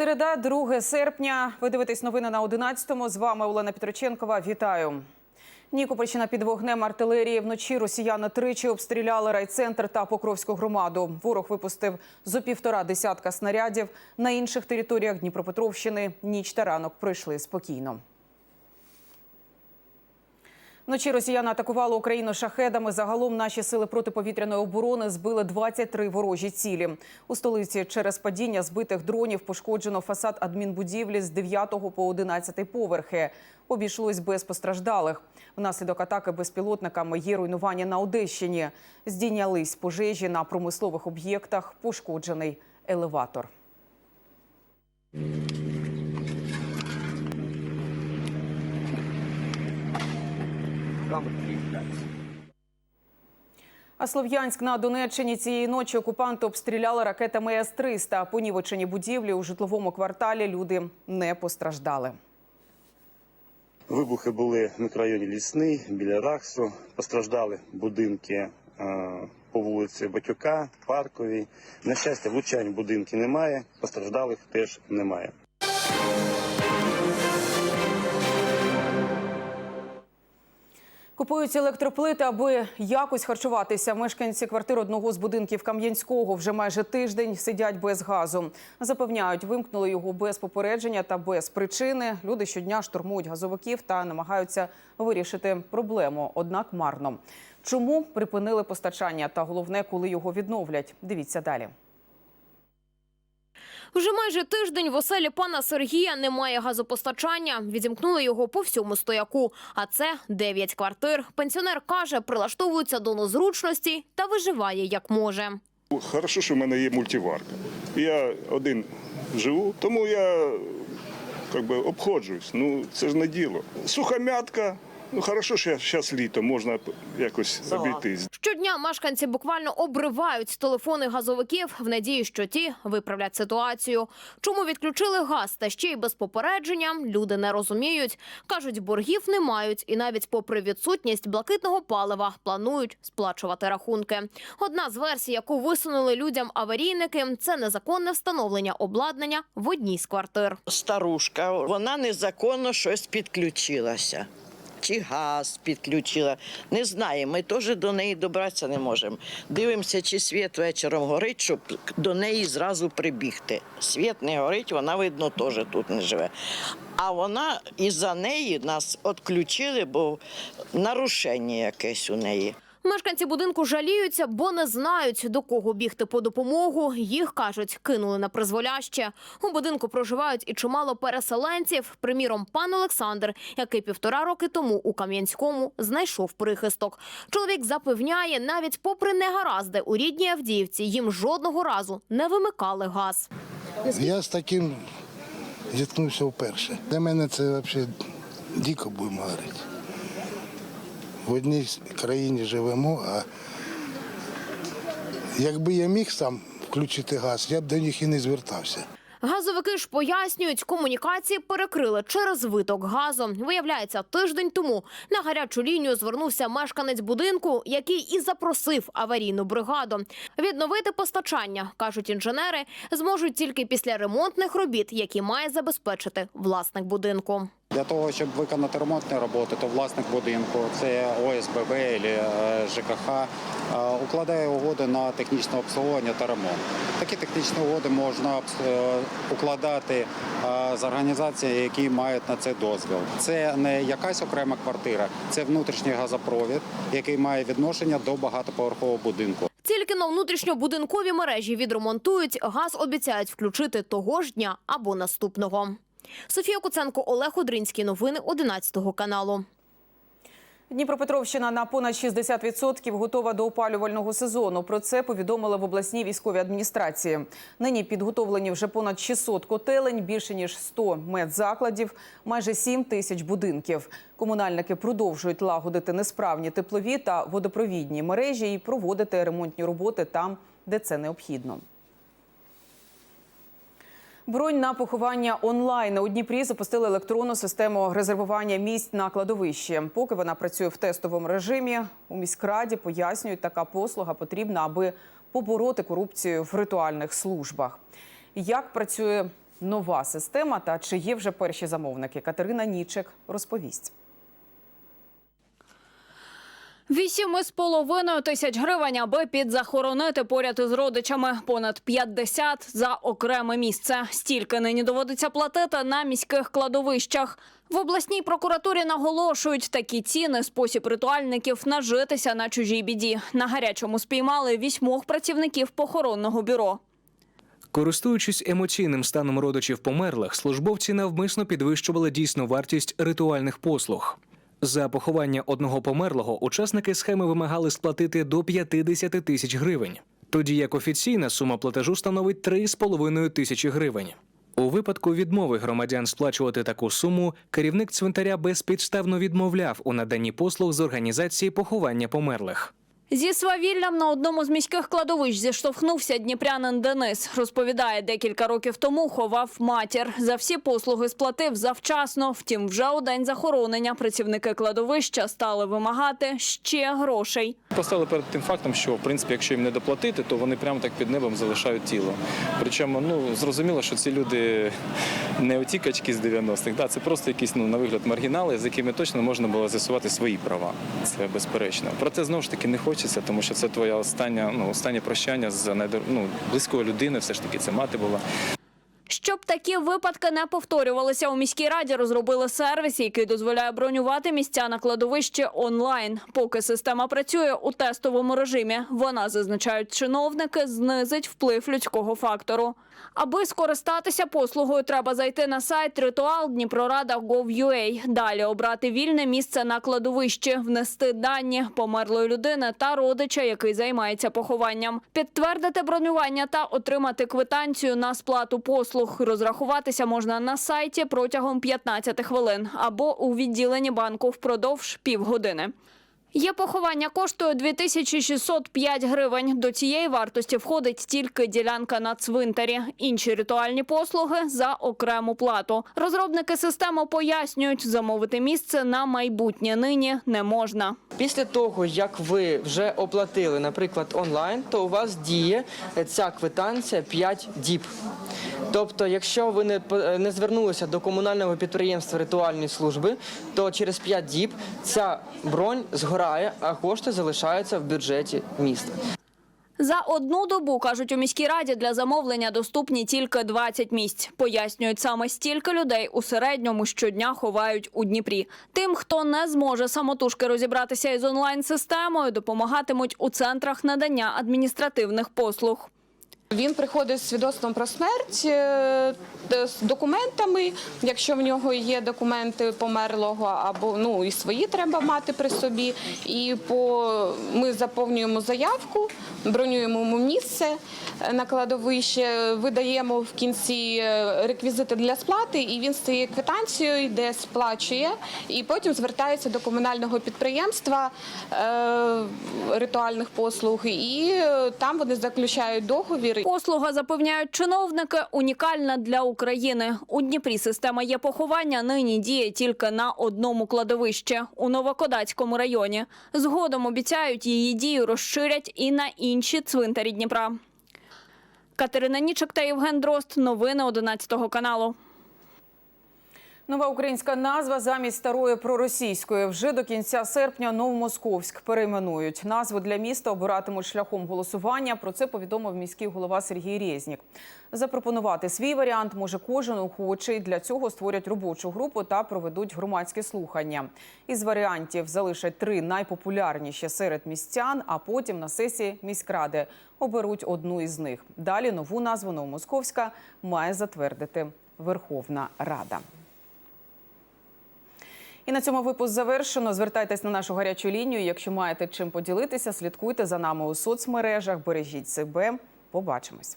Середа, 2 серпня. Ви дивитесь новини на 11-му. З вами Олена Петроченкова. Вітаю. Нікопольщина під вогнем артилерії. Вночі росіяни тричі обстріляли райцентр та Покровську громаду. Ворог випустив зо півтора десятка снарядів. На інших територіях Дніпропетровщини ніч та ранок пройшли спокійно. Вночі росіяни атакували Україну шахедами. Загалом наші сили протиповітряної оборони збили 23 ворожі цілі. У столиці через падіння збитих дронів пошкоджено фасад адмінбудівлі з 9 по 11 поверхи. Обійшлось без постраждалих. Внаслідок атаки безпілотниками є руйнування на Одещині. Здійнялись пожежі на промислових об'єктах, пошкоджений елеватор. А Слов'янськ на Донеччині цієї ночі окупанти обстріляли ракетами С-300. Понівечені будівлі у житловому кварталі люди не постраждали. Вибухи були в мікрорайоні Лісний біля Рахсу. Постраждали будинки е, по вулиці Батюка, Парковій. На щастя, влучань в будинки немає, постраждалих теж немає. Купують електроплити, аби якось харчуватися. Мешканці квартир одного з будинків Кам'янського вже майже тиждень сидять без газу. Запевняють, вимкнули його без попередження та без причини. Люди щодня штурмують газовиків та намагаються вирішити проблему, однак марно. Чому припинили постачання? Та головне, коли його відновлять. Дивіться далі. Вже майже тиждень в оселі пана Сергія немає газопостачання. Відімкнули його по всьому стояку. А це дев'ять квартир. Пенсіонер каже, прилаштовується до незручності та виживає як може. Хорошо, що в мене є мультиварка. Я один живу, тому я как би, обходжуюсь. Ну, це ж не діло. Суха м'ятка. Ну, хорошо, що зараз літо, можна якось обійтись. Щодня мешканці буквально обривають телефони газовиків в надії, що ті виправлять ситуацію. Чому відключили газ та ще й без попередження, люди не розуміють. Кажуть, боргів не мають і навіть попри відсутність блакитного палива планують сплачувати рахунки. Одна з версій, яку висунули людям аварійники, це незаконне встановлення обладнання в одній з квартир. старушка, вона незаконно щось підключилася. Чи газ підключила. Не знаю, ми теж до неї добратися не можемо. Дивимося, чи світ вечором горить, щоб до неї зразу прибігти. Світ не горить, вона, видно, теж тут не живе. А вона із-за неї нас відключили, бо нарушення якесь у неї. Мешканці будинку жаліються, бо не знають, до кого бігти по допомогу. Їх, кажуть, кинули на призволяще. У будинку проживають і чимало переселенців. Приміром, пан Олександр, який півтора роки тому у Кам'янському знайшов прихисток. Чоловік запевняє, навіть попри негаразди у рідній Авдіївці їм жодного разу не вимикали газ. Я з таким зіткнувся вперше. Для мене це взагалі дико будемо говорити. В одній країні живемо, а якби я міг сам включити газ, я б до них і не звертався. Газовики ж пояснюють, комунікації перекрили через виток газу. Виявляється, тиждень тому на гарячу лінію звернувся мешканець будинку, який і запросив аварійну бригаду. Відновити постачання, кажуть інженери, зможуть тільки після ремонтних робіт, які має забезпечити власник будинку. Для того, щоб виконати ремонтні роботи, то власник будинку, це ОСББ або ЖКХ, е, укладає угоди на технічне обслуговування та ремонт. Такі технічні угоди можна е, укладати е, з організаціями, які мають на це дозвіл. Це не якась окрема квартира, це внутрішній газопровід, який має відношення до багатоповерхового будинку. Тільки на внутрішньобудинкові мережі відремонтують, газ обіцяють включити того ж дня або наступного. Софія Куценко, Олег Одринський. Новини 11 каналу. Дніпропетровщина на понад 60% готова до опалювального сезону. Про це повідомили в обласній військовій адміністрації. Нині підготовлені вже понад 600 котелень, більше ніж 100 медзакладів, майже 7 тисяч будинків. Комунальники продовжують лагодити несправні теплові та водопровідні мережі і проводити ремонтні роботи там, де це необхідно. Бронь на поховання онлайн у Дніпрі запустили електронну систему резервування місць на кладовищі. Поки вона працює в тестовому режимі, у міськраді пояснюють, така послуга потрібна, аби побороти корупцію в ритуальних службах. Як працює нова система та чи є вже перші замовники. Катерина Нічик розповість. Вісім із половиною тисяч гривень, аби підзахоронити поряд із родичами. Понад 50 за окреме місце. Стільки нині доводиться платити на міських кладовищах. В обласній прокуратурі наголошують, такі ціни – спосіб ритуальників нажитися на чужій біді. На гарячому спіймали вісьмох працівників похоронного бюро. Користуючись емоційним станом родичів померлих, службовці навмисно підвищували дійсну вартість ритуальних послуг. За поховання одного померлого учасники схеми вимагали сплатити до 50 тисяч гривень, тоді як офіційна сума платежу становить 3,5 тисячі гривень. У випадку відмови громадян сплачувати таку суму, керівник цвинтаря безпідставно відмовляв у наданні послуг з організації поховання померлих. Зі свавіллям на одному з міських кладовищ зіштовхнувся дніпрянин Денис. Розповідає, декілька років тому ховав матір. За всі послуги сплатив завчасно. Втім, вже у день захоронення працівники кладовища стали вимагати ще грошей. Постали перед тим фактом, що в принципі, якщо їм не доплатити, то вони прямо так під небом залишають тіло. Причому ну зрозуміло, що ці люди не оті качки з 90-х, да, це просто якісь ну на вигляд маргінали, з якими точно можна було з'ясувати свої права. Це безперечно. Проте знову ж таки не хочеться, тому що це твоя остання, ну останнє прощання з найдор... ну, близькою людини, Все ж таки це мати була. Щоб такі випадки не повторювалися, у міській раді розробили сервіс, який дозволяє бронювати місця на кладовищі онлайн. Поки система працює у тестовому режимі, вона зазначають чиновники, знизить вплив людського фактору. Аби скористатися послугою, треба зайти на сайт Ритуал Дніпрорада.gov.ua, Далі обрати вільне місце на кладовищі, внести дані померлої людини та родича, який займається похованням, підтвердити бронювання та отримати квитанцію на сплату послуг. Розрахуватися можна на сайті протягом 15 хвилин або у відділенні банку впродовж півгодини. Є поховання коштує 2605 гривень. До цієї вартості входить тільки ділянка на цвинтарі. Інші ритуальні послуги за окрему плату. Розробники системи пояснюють, замовити місце на майбутнє нині не можна. Після того, як ви вже оплатили, наприклад, онлайн, то у вас діє ця квитанція 5 діб. Тобто, якщо ви не, не звернулися до комунального підприємства ритуальної служби, то через 5 діб ця бронь згорає, а кошти залишаються в бюджеті міста. За одну добу, кажуть у міській раді, для замовлення доступні тільки 20 місць. Пояснюють, саме стільки людей у середньому щодня ховають у Дніпрі. Тим, хто не зможе самотужки розібратися із онлайн-системою, допомагатимуть у центрах надання адміністративних послуг. Він приходить з свідоцтвом про смерть, е, з документами, якщо в нього є документи померлого, або ну і свої треба мати при собі. І по ми заповнюємо заявку, бронюємо йому місце е, на кладовище, видаємо в кінці е, реквізити для сплати, і він цією квитанцією йде, сплачує, і потім звертається до комунального підприємства е, ритуальних послуг, і е, там вони заключають договір. Послуга, запевняють чиновники, унікальна для України. У Дніпрі система є поховання нині діє тільки на одному кладовищі у Новокодацькому районі. Згодом обіцяють її дію розширять і на інші цвинтарі Дніпра. Катерина Нічик та Євген Дрозд. Новини 11 каналу. Нова українська назва замість старої проросійської. Вже до кінця серпня Новомосковськ перейменують. Назву для міста обиратимуть шляхом голосування. Про це повідомив міський голова Сергій Резнік. Запропонувати свій варіант може кожен охочий. Для цього створять робочу групу та проведуть громадські слухання. Із варіантів залишать три найпопулярніші серед містян, а потім на сесії міськради оберуть одну із них. Далі нову назву Новомосковська має затвердити Верховна Рада. І на цьому випуск завершено. Звертайтесь на нашу гарячу лінію. Якщо маєте чим поділитися, слідкуйте за нами у соцмережах. Бережіть себе. Побачимось.